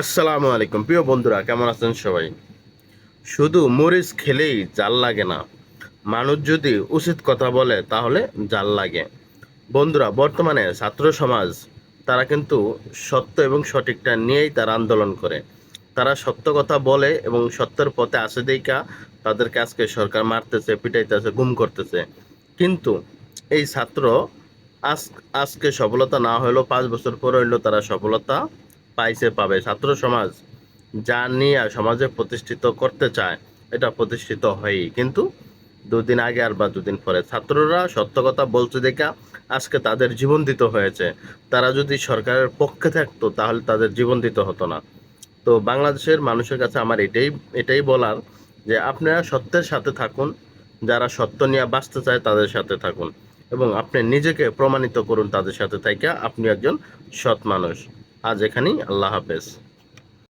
আসসালামু আলাইকুম। প্রিয় বন্ধুরা, কেমন আছেন সবাই? শুধু মরিচ খেলেই জাল লাগে না। মানুষ যদি উচিত কথা বলে, তাহলে জাল লাগে। বন্ধুরা, বর্তমানে ছাত্র সমাজ, তারা কিন্তু সত্য এবং সঠিকটা নিয়েই তারা আন্দোলন করে। তারা সত্য কথা বলে এবং সত্যের পথে আসে দেখা, তাদেরকে আজকে সরকার মারতেছে, পিটাইতেছে, গুম করতেছে। কিন্তু এই ছাত্র আজ, আজকে সফলতা না হলেও পাঁচ বছর পর হইলেও তারা সফলতা পাইছে, পাবে। ছাত্র সমাজ যা নিয়ে সমাজে প্রতিষ্ঠিত করতে চায়, এটা প্রতিষ্ঠিত হয়ই। কিন্তু দুদিন আগে আর বা দুদিন পরে ছাত্ররা সত্য কথা বলছে দেখা আজকে তাদের জীবন দিতে হয়েছে। তারা যদি সরকারের পক্ষে থাকতো, তাহলে তাদের জীবন দিতে হতো না। তো বাংলাদেশের মানুষের কাছে আমার এটাই এটাই বলার যে আপনারা সত্যের সাথে থাকুন, যারা সত্য নিয়ে বাঁচতে চায় তাদের সাথে থাকুন। এবং আপনি নিজেকে প্রমাণিত করুন তাদের সাথে থাইকা আপনি একজন সৎ মানুষ। আজ এখানেই আল্লাহ হাফেজ।